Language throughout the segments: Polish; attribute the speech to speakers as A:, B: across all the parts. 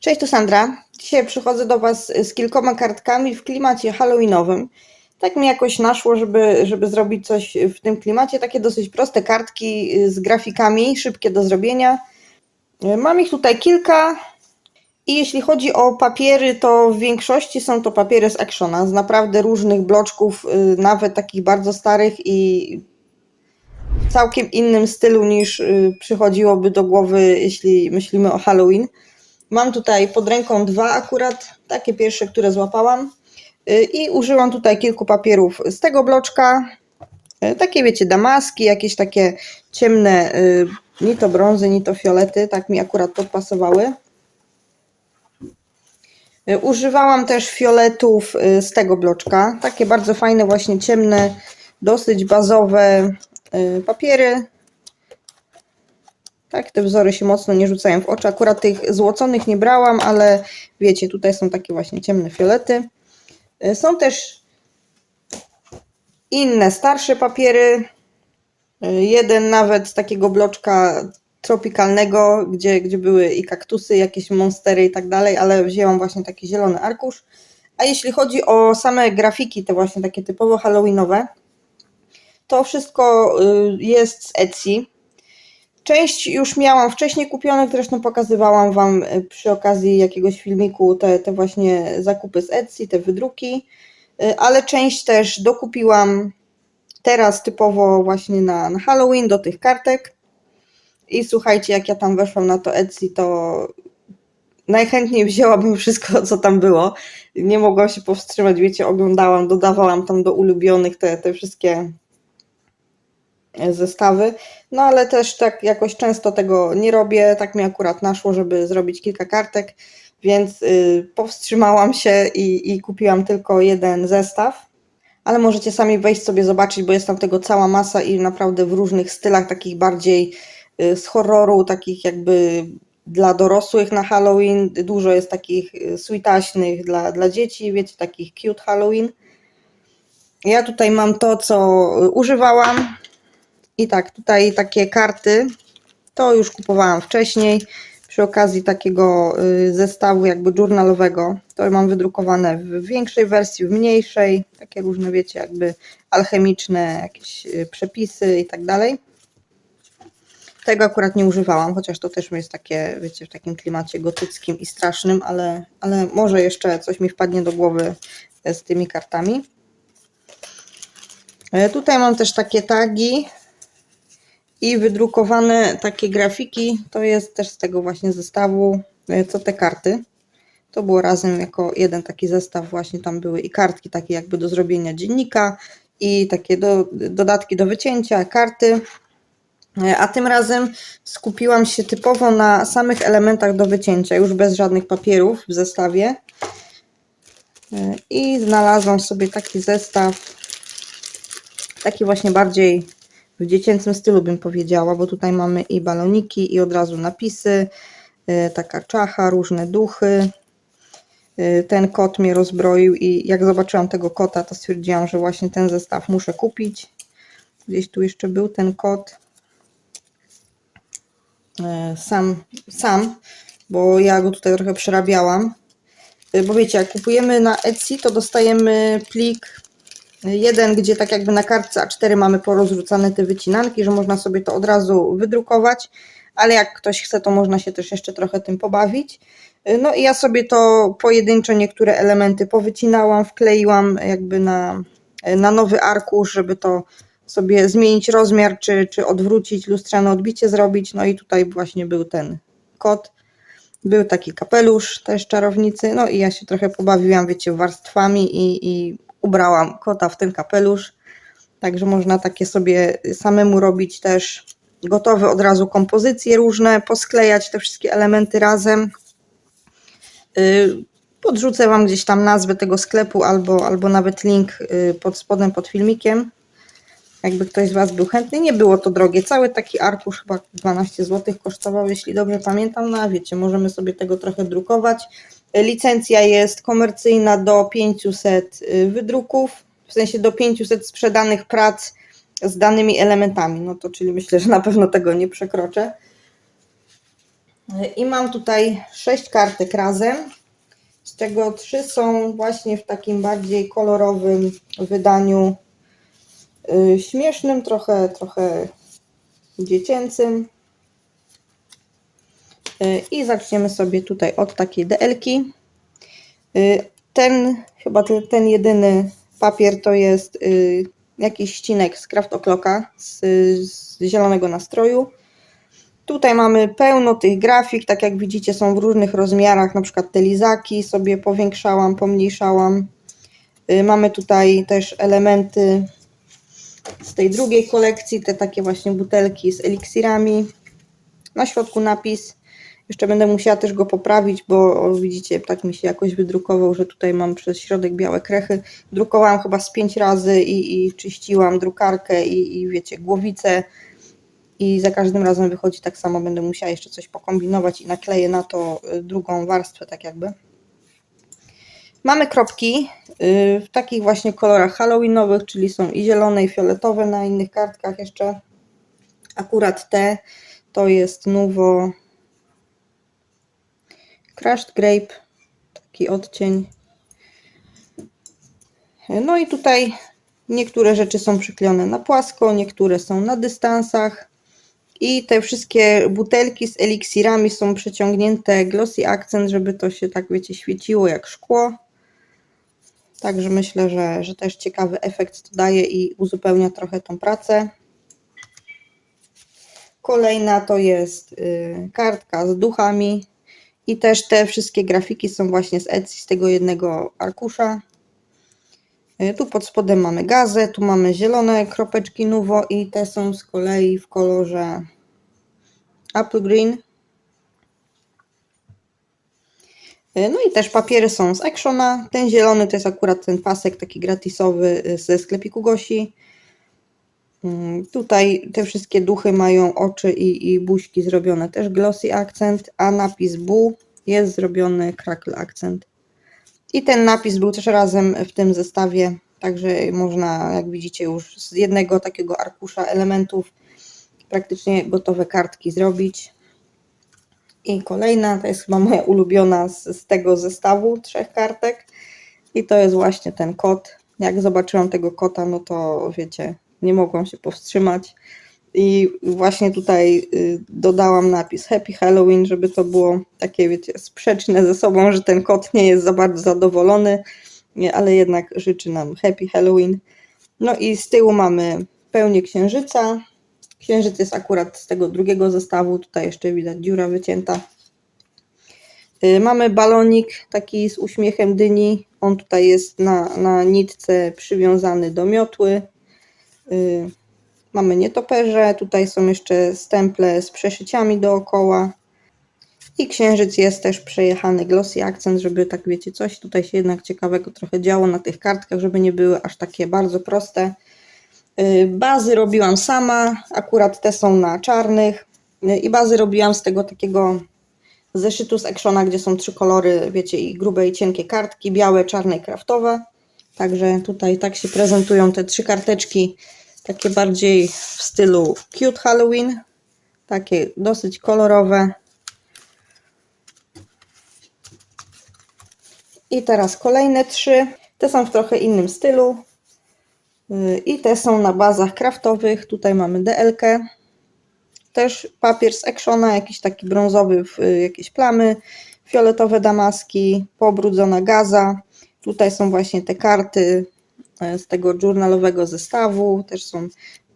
A: Cześć, tu Sandra. Dzisiaj przychodzę do Was z kilkoma kartkami w klimacie halloweenowym. Tak mi jakoś naszło, żeby, żeby zrobić coś w tym klimacie. Takie dosyć proste kartki z grafikami, szybkie do zrobienia. Mam ich tutaj kilka. I jeśli chodzi o papiery, to w większości są to papiery z Actiona, z naprawdę różnych bloczków, y, nawet takich bardzo starych i w całkiem innym stylu niż y, przychodziłoby do głowy, jeśli myślimy o Halloween. Mam tutaj pod ręką dwa akurat, takie pierwsze, które złapałam. Y, I użyłam tutaj kilku papierów z tego bloczka. Y, Takie wiecie, damaski, jakieś takie ciemne, y, ni to brązy, ni to fiolety, tak mi akurat podpasowały. Używałam też fioletów z tego bloczka. Takie bardzo fajne, właśnie ciemne, dosyć bazowe papiery. Tak, te wzory się mocno nie rzucają w oczy. Akurat tych złoconych nie brałam, ale wiecie, tutaj są takie właśnie ciemne fiolety. Y, Są też inne, starsze papiery. Y, Jeden nawet z takiego bloczka tropikalnego, gdzie, gdzie były i kaktusy, jakieś monstery i tak dalej, ale wzięłam właśnie taki zielony arkusz. A jeśli chodzi o same grafiki, te właśnie takie typowo halloweenowe, to wszystko y, jest z Etsy. Część już miałam wcześniej kupionych, zresztą pokazywałam Wam y, przy okazji jakiegoś filmiku te, te właśnie zakupy z Etsy, te wydruki, Y, ale część też dokupiłam teraz typowo właśnie na, na Halloween do tych kartek. I słuchajcie, jak ja tam weszłam na to Etsy, to najchętniej wzięłabym wszystko, co tam było. Nie mogłam się powstrzymać, wiecie, oglądałam, dodawałam tam do ulubionych te, te wszystkie zestawy. No ale też tak jakoś często tego nie robię. Tak mi akurat naszło, żeby zrobić kilka kartek, więc y, powstrzymałam się i, i kupiłam tylko jeden zestaw. Ale możecie sami wejść sobie zobaczyć, bo jest tam tego cała masa i naprawdę w różnych stylach, takich bardziej y, z horroru, takich jakby dla dorosłych na Halloween. Dużo jest takich y, sweetaśnych dla, dla dzieci, wiecie, takich cute Halloween. Ja tutaj mam to, co y, używałam. I tak, tutaj takie karty, to już kupowałam wcześniej, przy okazji takiego y, zestawu jakby journalowego. To mam wydrukowane w większej wersji, w mniejszej, takie różne wiecie, jakby alchemiczne jakieś y, przepisy i tak dalej. Tego akurat nie używałam, chociaż to też jest takie, wiecie, w takim klimacie gotyckim i strasznym, ale, ale może jeszcze coś mi wpadnie do głowy e, z tymi kartami. E, Tutaj mam też takie tagi i wydrukowane takie grafiki. To jest też z tego właśnie zestawu, e, co te karty. To było razem jako jeden taki zestaw, właśnie tam były i kartki takie jakby do zrobienia dziennika i takie do, dodatki do wycięcia, karty. E, A tym razem skupiłam się typowo na samych elementach do wycięcia, już bez żadnych papierów w zestawie. E, I znalazłam sobie taki zestaw, taki właśnie bardziej w dziecięcym stylu bym powiedziała, bo tutaj mamy i baloniki, i od razu napisy, y, taka czacha, różne duchy. Y, Ten kot mnie rozbroił i jak zobaczyłam tego kota, to stwierdziłam, że właśnie ten zestaw muszę kupić. Gdzieś tu jeszcze był ten kot. Y, Sam, sam, bo ja go tutaj trochę przerabiałam. Bo wiecie, jak kupujemy na Etsy, to dostajemy plik Jeden, gdzie tak jakby na kartce A4 mamy porozrzucane te wycinanki, że można sobie to od razu wydrukować, ale jak ktoś chce, to można się też jeszcze trochę tym pobawić. No i ja sobie to pojedynczo niektóre elementy powycinałam, wkleiłam jakby na, na nowy arkusz, żeby to sobie zmienić rozmiar, czy, czy odwrócić, lustrzane odbicie zrobić. No i tutaj właśnie był ten kot. Był taki kapelusz też czarownicy, no i ja się trochę pobawiłam, wiecie, warstwami i, i ubrałam kota w ten kapelusz. Także można takie sobie samemu robić też gotowe od razu kompozycje różne, posklejać te wszystkie elementy razem. Yy, Podrzucę Wam gdzieś tam nazwę tego sklepu albo, albo nawet link yy, pod spodem pod filmikiem. Jakby ktoś z Was był chętny. Nie było to drogie. Cały taki arkusz chyba 12 zł kosztował, jeśli dobrze pamiętam. No a wiecie, możemy sobie tego trochę drukować. Licencja jest komercyjna do 500 y, wydruków, w sensie do 500 sprzedanych prac z danymi elementami. No to czyli myślę, że na pewno tego nie przekroczę. I mam tutaj sześć kartek razem, z czego trzy są właśnie w takim bardziej kolorowym wydaniu y, śmiesznym, trochę, trochę dziecięcym. Y, I zaczniemy sobie tutaj od takiej DL-ki. Y, Ten, chyba ten, jedyny papier to jest y, jakiś ścinek z Craft O'Clocka z, z zielonego nastroju. Tutaj mamy pełno tych grafik, tak jak widzicie są w różnych rozmiarach, na przykład te lizaki sobie powiększałam, pomniejszałam. Mamy tutaj też elementy z tej drugiej kolekcji, te takie właśnie butelki z eliksirami. Na środku napis. Jeszcze będę musiała też go poprawić, bo widzicie, tak mi się jakoś wydrukował, że tutaj mam przez środek białe krechy. Drukowałam chyba z pięć razy i, i czyściłam drukarkę i, i wiecie, głowicę i za każdym razem wychodzi tak samo. Będę musiała jeszcze coś pokombinować i nakleję na to y, drugą warstwę, tak jakby. Mamy kropki y, w takich właśnie kolorach halloweenowych, czyli są i zielone, i fioletowe na innych kartkach jeszcze. Akurat te to jest Nuvo Crushed Grape, taki odcień. No i tutaj niektóre rzeczy są przyklejone na płasko, niektóre są na dystansach. I te wszystkie butelki z eliksirami są przeciągnięte glossy akcent, żeby to się tak wiecie świeciło jak szkło. Także myślę, że, że też ciekawy efekt to daje i uzupełnia trochę tą pracę. Kolejna to jest y, kartka z duchami i też te wszystkie grafiki są właśnie z Etsy, z tego jednego arkusza. Y, Tu pod spodem mamy gazę, tu mamy zielone kropeczki Nuvo i te są z kolei w kolorze Apple Green. Y, No i też papiery są z Actiona. Ten zielony to jest akurat ten pasek taki gratisowy y, ze sklepiku Gosi. Mm, Tutaj te wszystkie duchy mają oczy i, i buźki zrobione też glossy akcent, a napis Bu jest zrobiony crackle akcent. I ten napis był też razem w tym zestawie, także można, jak widzicie, już z jednego takiego arkusza elementów praktycznie gotowe kartki zrobić. I kolejna, to jest chyba moja ulubiona z, z tego zestawu trzech kartek. I to jest właśnie ten kot. Jak zobaczyłam tego kota, no to wiecie, nie mogłam się powstrzymać. I właśnie tutaj y, dodałam napis Happy Halloween, żeby to było takie, wiecie, sprzeczne ze sobą, że ten kot nie jest za bardzo zadowolony, ale jednak życzy nam Happy Halloween. No i z tyłu mamy pełnię księżyca. Księżyc jest akurat z tego drugiego zestawu, tutaj jeszcze widać dziura wycięta. Y, Mamy balonik taki z uśmiechem dyni. On tutaj jest na, na nitce przywiązany do miotły. Y, Mamy nietoperze, tutaj są jeszcze stemple z przeszyciami dookoła. I księżyc jest też przejechany glossy akcent, żeby tak wiecie, coś tutaj się jednak ciekawego trochę działo na tych kartkach, żeby nie były aż takie bardzo proste. Y, Bazy robiłam sama, akurat te są na czarnych. Y, I bazy robiłam z tego takiego zeszytu z Actiona, gdzie są trzy kolory, wiecie, i grube i cienkie kartki, białe, czarne i kraftowe. Także tutaj tak się prezentują te trzy karteczki, takie bardziej w stylu cute Halloween, takie dosyć kolorowe. I teraz kolejne trzy. Te są w trochę innym stylu. Yy, I te są na bazach kraftowych. Tutaj mamy DLK. Też papier z Actiona, jakiś taki brązowy, y, jakieś plamy. Fioletowe damaski, pobrudzona gaza. Tutaj są właśnie te karty z tego journalowego zestawu. Też są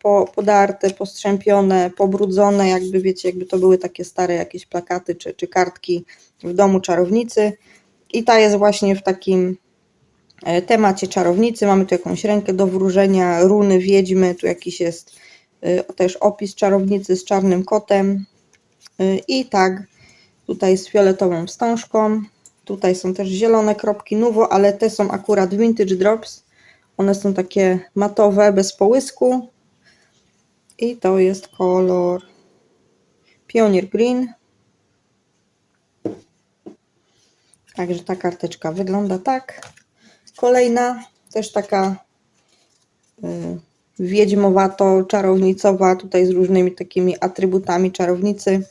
A: po, podarte, postrzępione, pobrudzone, jakby wiecie, jakby to były takie stare jakieś plakaty czy, czy kartki w domu czarownicy. I ta jest właśnie w takim e, temacie czarownicy. Mamy tu jakąś rękę do wróżenia, runy wiedźmy, tu jakiś jest e, też opis czarownicy z czarnym kotem E, i tak tutaj z fioletową wstążką. Tutaj są też zielone kropki Nuvo, ale te są akurat Vintage Drops. One są takie matowe, bez połysku. I to jest kolor Pioneer Green. Także ta karteczka wygląda tak. Kolejna, też taka y, wiedźmowato, czarownicowa, tutaj z różnymi takimi atrybutami czarownicy.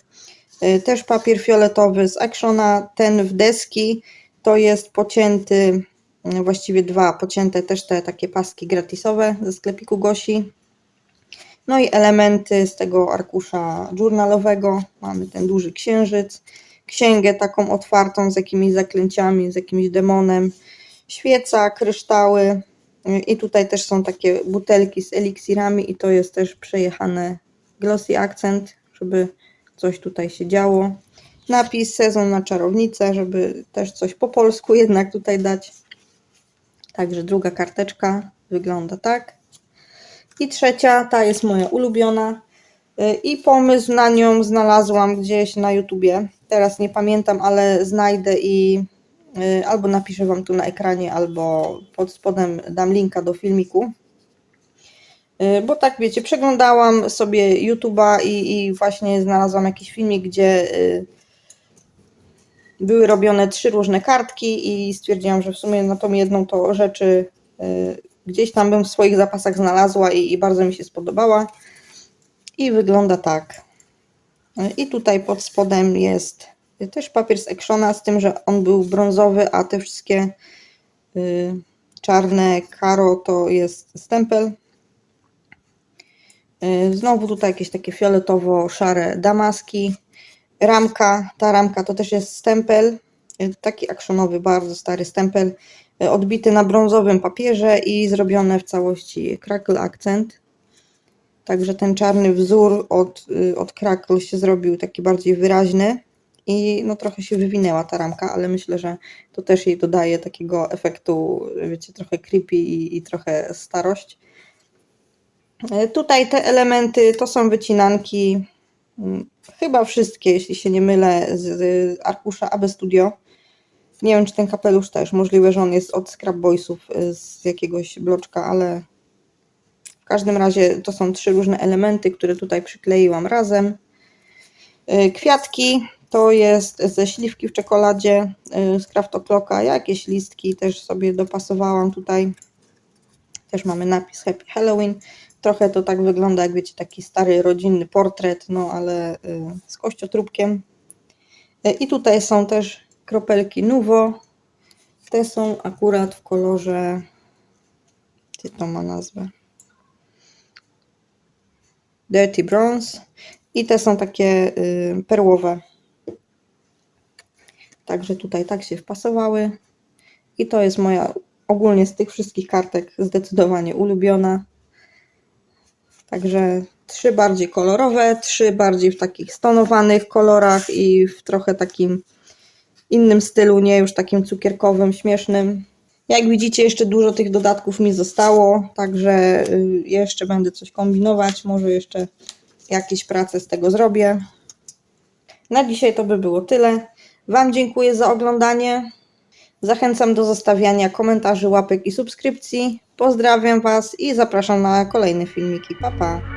A: Y, Też papier fioletowy z Actiona, ten w deski to jest pocięty, właściwie dwa pocięte też te takie paski gratisowe ze sklepiku Gosi. No i elementy z tego arkusza journalowego. Mamy ten duży księżyc, księgę taką otwartą z jakimiś zaklęciami, z jakimś demonem, świeca, kryształy. I tutaj też są takie butelki z eliksirami i to jest też przejechane glossy akcent, żeby coś tutaj się działo. Napis sezon na czarownicę, żeby też coś po polsku jednak tutaj dać. Także druga karteczka wygląda tak. I trzecia, ta jest moja ulubiona. Y, I pomysł na nią znalazłam gdzieś na YouTubie. Teraz nie pamiętam, ale znajdę i y, albo napiszę Wam tu na ekranie, albo pod spodem dam linka do filmiku. Y, Bo tak wiecie, przeglądałam sobie YouTube'a i, i właśnie znalazłam jakiś filmik, gdzie były robione trzy różne kartki i stwierdziłam, że w sumie na tą jedną to rzeczy y, gdzieś tam bym w swoich zapasach znalazła i, i bardzo mi się spodobała. I wygląda tak. I tutaj pod spodem jest też papier z Actiona, z tym, że on był brązowy, a te wszystkie y, czarne karo to jest stempel. Y, Znowu tutaj jakieś takie fioletowo-szare damaski. Ramka, ta ramka to też jest stempel, y, taki actionowy, bardzo stary stempel, y, odbity na brązowym papierze i zrobione w całości crackle akcent. Także ten czarny wzór od, y, od crackle się zrobił taki bardziej wyraźny i no trochę się wywinęła ta ramka, ale myślę, że to też jej dodaje takiego efektu, wiecie, trochę creepy i, i trochę starość. Tutaj te elementy to są wycinanki, chyba wszystkie, jeśli się nie mylę, z, z arkusza AB Studio. Nie wiem, czy ten kapelusz też, możliwe, że on jest od Scrap Boysów y, z jakiegoś bloczka, ale w każdym razie to są trzy różne elementy, które tutaj przykleiłam razem. Y, Kwiatki to jest ze śliwki w czekoladzie y, z Craft O'Clocka, jakieś listki też sobie dopasowałam tutaj. Też mamy napis Happy Halloween. Trochę to tak wygląda, jak wiecie, taki stary rodzinny portret, no ale y, z kościotrupkiem. Y, I tutaj są też kropelki Nuvo. Te są akurat w kolorze. Gdzie to ma nazwę? Dirty Bronze. I te są takie y, perłowe. Także tutaj tak się wpasowały. I to jest moja ogólnie z tych wszystkich kartek zdecydowanie ulubiona. Także trzy bardziej kolorowe, trzy bardziej w takich stonowanych kolorach i w trochę takim innym stylu, nie już takim cukierkowym, śmiesznym. Jak widzicie, jeszcze dużo tych dodatków mi zostało, także y, jeszcze będę coś kombinować, może jeszcze jakieś prace z tego zrobię. Na dzisiaj to by było tyle. Wam dziękuję za oglądanie. Zachęcam do zostawiania komentarzy, łapek i subskrypcji. Pozdrawiam Was i zapraszam na kolejne filmiki. Pa, pa!